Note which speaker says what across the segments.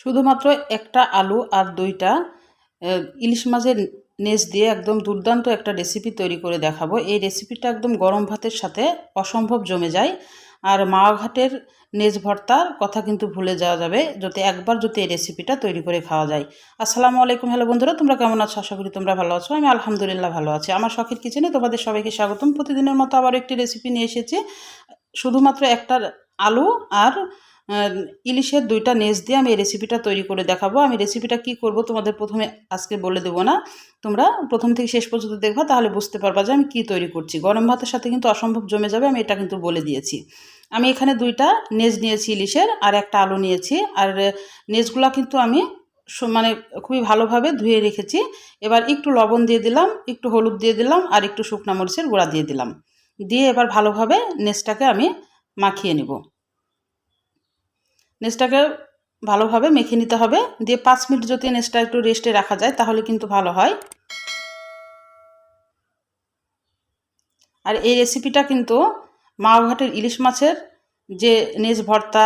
Speaker 1: শুধুমাত্র একটা আলু আর দুইটা ইলিশ মাছের নেজ দিয়ে একদম দুর্দান্ত একটা রেসিপি তৈরি করে দেখাবো। এই রেসিপিটা একদম গরম ভাতের সাথে অসম্ভব জমে যায়। আর মাওয়া ঘাটের নেজ ভর্তার কথা কিন্তু ভুলে যাওয়া যাবে যদি একবার যদি এই রেসিপিটা তৈরি করে খাওয়া যায়। আসসালামু আলাইকুম, হ্যালো বন্ধুরা, তোমরা কেমন আছো? আশা করি তোমরা ভালো আছো। আমি আলহামদুলিল্লাহ ভালো আছি। আমার শখের কিচেনে তোমাদের সবাইকে স্বাগতম। প্রতিদিনের মতো আবার একটি রেসিপি নিয়ে এসেছি। শুধুমাত্র একটা আলু আর ইলিশের দুইটা নেজ দিয়ে আমি এই রেসিপিটা তৈরি করে দেখাবো। আমি রেসিপিটা কি করব তোমাদের প্রথমে আজকে বলে দেবো না। তোমরা প্রথম থেকে শেষ পর্যন্ত দেখবা, তাহলে বুঝতে পারবা যে আমি কি তৈরি করছি। গরম ভাতের সাথে কিন্তু অসম্ভব জমে যাবে, আমি এটা কিন্তু বলে দিয়েছি। আমি এখানে দুইটা নেজ নিয়েছি ইলিশের, আর একটা আলু নিয়েছি। আর নেজগুলা কিন্তু আমি মানে খুবই ভালোভাবে ধুয়ে রেখেছি। এবার একটু লবণ দিয়ে দিলাম, একটু হলুদ দিয়ে দিলাম, আর একটু শুকনা মরিচের গুঁড়া দিয়ে দিলাম। দিয়ে এবার ভালোভাবে নেজটাকে আমি মাখিয়ে নেব। নেজটাকে ভালোভাবে মেখে নিতে হবে। দিয়ে পাঁচ মিনিট যদি নেজটা একটু রেস্টে রাখা যায়, তাহলে কিন্তু ভালো হয়। আর এই রেসিপিটা কিন্তু মাওঘাটের ইলিশ মাছের যে নেজ ভর্তা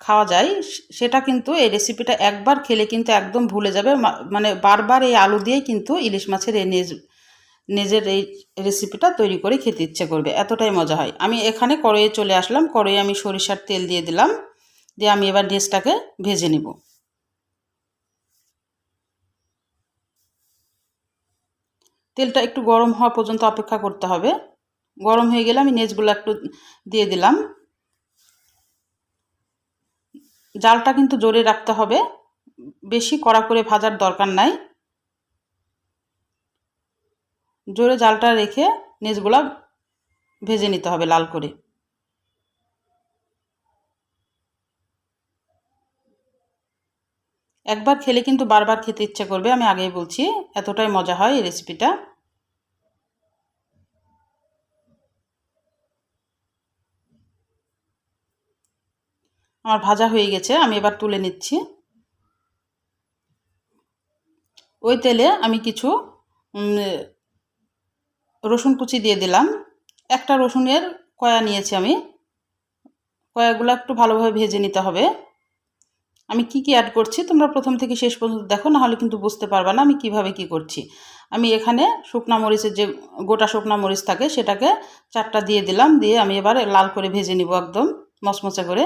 Speaker 1: খাওয়া যায়, সেটা কিন্তু এই রেসিপিটা একবার খেলে কিন্তু একদম ভুলে যাবে। মানে বারবার এই আলু দিয়েই কিন্তু ইলিশ মাছের এই নেজ নেজের এই রেসিপিটা তৈরি করে খেতে ইচ্ছে করবে, এতটাই মজা হয়। আমি এখানে কড়াইয়ে চলে আসলাম, কড়াইয়ে আমি সরিষার তেল দিয়ে দিলাম, দিয়ে আমি এবার নেজটাকে ভেজে নেব। তেলটা একটু গরম হওয়া পর্যন্ত অপেক্ষা করতে হবে। গরম হয়ে গেলে আমি নেজগুলো একটু দিয়ে দিলাম। জালটা কিন্তু জোরে রাখতে হবে, বেশি কড়া করে ভাজার দরকার নাই। জোরে জালটা রেখে নেজগুলা ভেজে নিতে হবে লাল করে। একবার খেলে কিন্তু বারবার খেতে ইচ্ছে করবে, আমি আগেই বলছি, এতটাই মজা হয় এই রেসিপিটা আমার ভাজা হয়ে গেছে, আমি এবার তুলে নিচ্ছি। ওই তেলে আমি কিছু রসুন কুচি দিয়ে দিলাম। একটা রসুনের কয়া নিয়েছি আমি। কয়াগুলো একটু ভালোভাবে ভেজে নিতে হবে। আমি কি কি অ্যাড করছি তোমরা প্রথম থেকে শেষ পর্যন্ত দেখো, নাহলে কিন্তু বুঝতে পারবা না আমি কীভাবে কি করছি। আমি এখানে শুকনা মরিচের যে গোটা শুকনা মরিচ থাকে, সেটাকে চারটা দিয়ে দিলাম। দিয়ে আমি এবার লাল করে ভেজে নিব একদম, মচমচে করে।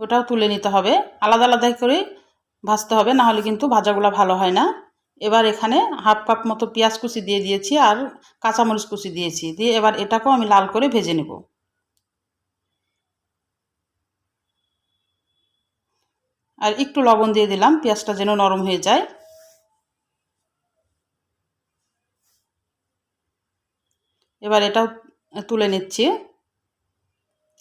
Speaker 1: ওটাও তুলে নিতে হবে। আলাদা আলাদা করে ভাজতে হবে, নাহলে কিন্তু ভাজাগুলো ভালো হয় না। এবার এখানে হাফ কাপ মতো পেঁয়াজ কুচি দিয়ে দিয়েছি আর কাঁচামরিচ কুচি দিয়েছি। দিয়ে এবার এটাকেও আমি লাল করে ভেজে নেব। আর একটু লবণ দিয়ে দিলাম, পেঁয়াজটা যেন নরম হয়ে যায়। এবার এটাও তুলে নিচ্ছি।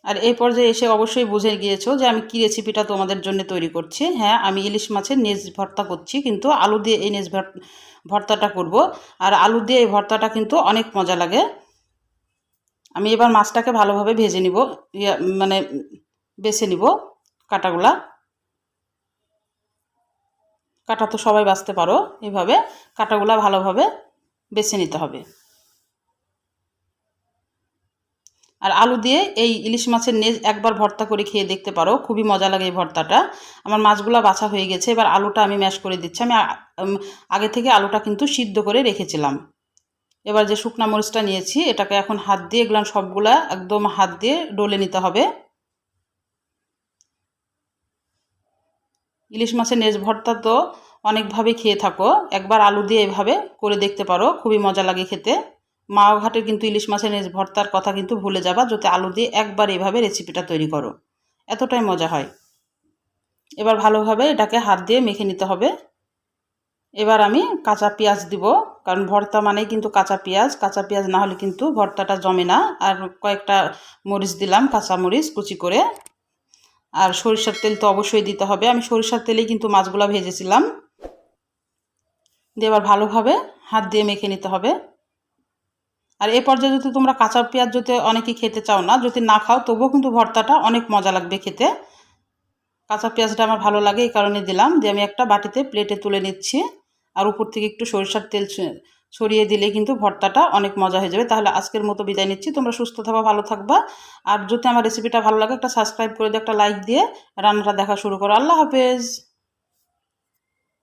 Speaker 1: আর এই পর্যায়ে এসে অবশ্যই বুঝে গিয়েছো যে আমি কী রেসিপিটা তোমাদের জন্য তৈরি করছি। হ্যাঁ আমি ইলিশ মাছের নেজ ভর্তা করছি, কিন্তু আলু দিয়ে এই নেজ ভর- ভর্তাটা করব। আর আলু দিয়ে এই ভর্তাটা কিন্তু অনেক মজা লাগে। আমি এবার মাছটাকে ভালোভাবে ভেজে নিব মানে বেছে নিব কাটাগুলা। কাটা তো সবাই বাঁচতে পারো, এভাবে কাটাগুলা ভালোভাবে বেছে নিতে হবে। আর আলু দিয়ে এই ইলিশ মাছের নেজ একবার ভর্তা করে খেয়ে দেখতে পারো। খুবই মজা লাগে এই ভর্তাটা। আমার মাছগুলো বাছা হয়ে গেছে। এবার আলুটা আমি ম্যাশ করে দিচ্ছি। আমি আগে থেকে আলুটা কিন্তু সিদ্ধ করে রেখেছিলাম। এবার যে শুকনা মরিচটা নিয়েছি, এটাকে এখন হাত দিয়ে, এগুলো সবগুলা একদম হাত দিয়ে ডলে নিতে হবে। ইলিশ মাছের নেজ ভর্তা তো অনেকভাবে খেয়ে থাকো। একবার আলু দিয়ে এভাবে করে দেখতে পারো। খুবই মজা লাগে খেতে। মাও ঘাটের কিন্তু ইলিশ মাছের ভর্তার কথা কিন্তু ভুলে যাবা যাতে আলু দিয়ে একবার এভাবে রেসিপিটা তৈরি করো। এতটাই মজা হয়। এবার ভালোভাবে এটাকে হাত দিয়ে মেখে নিতে হবে। এবার আমি কাঁচা পেঁয়াজ দিব, কারণ ভর্তা মানেই কিন্তু কাঁচা পেঁয়াজ। কাঁচা পেঁয়াজ না হলে কিন্তু ভর্তাটা জমে না। আর কয়েকটা মরিচ দিলাম, কাঁচা মরিচ কুচি করে। আর সরিষার তেল তো অবশ্যই দিতে হবে। আমি সরিষার তেলেই কিন্তু মাছগুলো ভেজেছিলাম। দিয়ে এবার ভালোভাবে হাত দিয়ে মেখে নিতে হবে। আর এই পর্যায়ে যদি তোমরা কাঁচা পেঁয়াজ যদি অনেকেই খেতে চাও না, যদি না খাও, তবুও কিন্তু ভর্তাটা অনেক মজা লাগবে খেতে। কাঁচা পেঁয়াজটা আমার ভালো লাগে এই কারণে দিলাম। দিয়ে আমি একটা বাটিতে প্লেটে তুলে নিচ্ছি। আর উপর থেকে একটু সরিষার তেল ছড়িয়ে দিলে কিন্তু ভর্তাটা অনেক মজা হয়ে যাবে। তাহলে আজকের মতো বিদায় নিচ্ছি। তোমরা সুস্থ থাকবা ভালো থাকবা। আর যদি আমার রেসিপিটা ভালো লাগে, একটা সাবস্ক্রাইব করে দিয়ে একটা লাইক দিয়ে রান্নাটা দেখা শুরু করো। আল্লাহ হাফেজ।